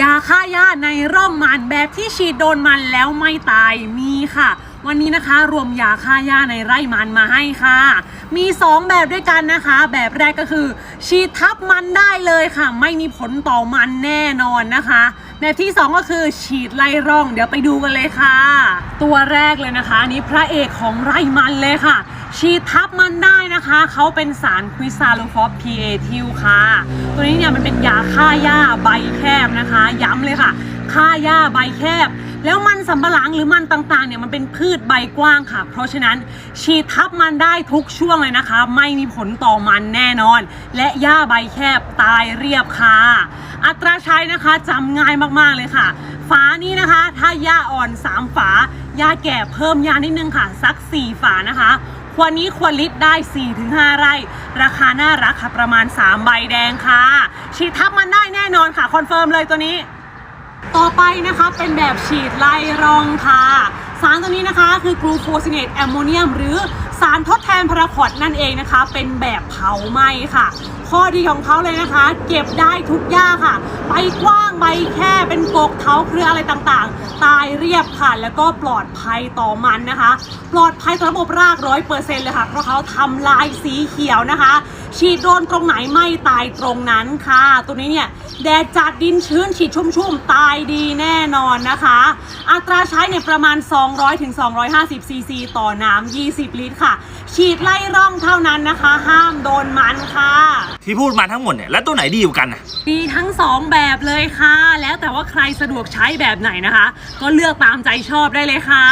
ยาฆ่าหญ้าในร่องมันแบบที่ฉีดโดนมันแล้วไม่ตายมีค่ะ วันนี้นะคะรวมยาฆ่าหญ้าในไร่มันมาให้ค่ะ มี 2 แบบด้วยกันนะคะ แบบแรกก็คือ ฉีดทับมันได้เลยค่ะ ไม่มีผลต่อมันแน่นอนนะคะแบบที่ 2 ก็คือฉีดไล่ร่อง เดี๋ยวไปดูกันเลยค่ะ ตัวแรกเลยนะคะนนี้พระเอกของไร่มันเลยค่ะ ฉีดทับมันได้นะคะ เขาเป็นสารควิซาลูฟอสพีเอทิลค่ะ ตัวนี้เนี่ยมันเป็นยาฆ่าหญ้าใบแคบนะคะ ย้ำเลยค่ะฆ่าหญ้าใบแคบ แล้วมันสำปะหลังหรือมันต่างๆเนี่ยมันเป็นพืชใบกว้างค่ะ เพราะฉะนั้นฉีดทับมันได้ทุกช่วงเลยนะคะ ไม่มีผลต่อมันแน่นอน และหญ้าใบแคบตายเรียบค่ะ อัตราใช้นะคะจำง่ายมากๆเลยค่ะ ฝานี้นะคะ ถ้าหญ้าอ่อน 3 ฝาหญ้าแก่เพิ่มยานิดนึงค่ะ สัก 4 ฝานะคะ วรนี้ควรลิตรได้ 4-5 ไร่ ราคาน่ารักค่ะประมาณ 3 ใบแดงค่ะ ฉีดทับมันได้แน่นอนค่ะ คอนเฟิร์มเลยตัวนี้ ต่อไปนะคะเป็นแบบฉีดไล่รองค่ะ สารตัวนี้นะคะคือกลูโคซิเนตแอมโมเนียม หรือสารทดแทนพาราควอดนั่นเองนะคะ เป็นแบบเผาไหม้ค่ะ ข้อดีของเขาเลยนะคะ เก็บได้ทุกหญ้าค่ะใบกว้างใบแค่เป็นกกเท้าเครืออะไรต่างๆ ตายเรียบค่ะแล้วก็ปลอดภัยต่อมันนะคะ ปลอดภัยต่อระบบรากร้อยเปอร์เซ็นต์เลยค่ะ เพราะเขาทำลายสีเขียวนะคะ ฉีดโดนตรงไหนไม่ตายตรงนั้นค่ะ ตัวนี้เนี่ยแดดจัดดินชื้นฉีดชุ่มๆ ตายดีแน่นอนนะคะ อัตราใช้เนี่ยประมาณ200ถึง250ซีซีต่อน้ำ20 ลิตรค่ะ ฉีดไล่ร่องเท่านั้นนะคะ ห้ามโดนมันค่ะ ที่พูดมาทั้งหมดเนี่ยแล้วตัวไหนดีกว่ากันอะดีทั้ง 2 แบบเลยค่ะ แล้วแต่ว่าใครสะดวกใช้แบบไหนนะคะ ก็เลือกตามใจชอบได้เลยค่ะ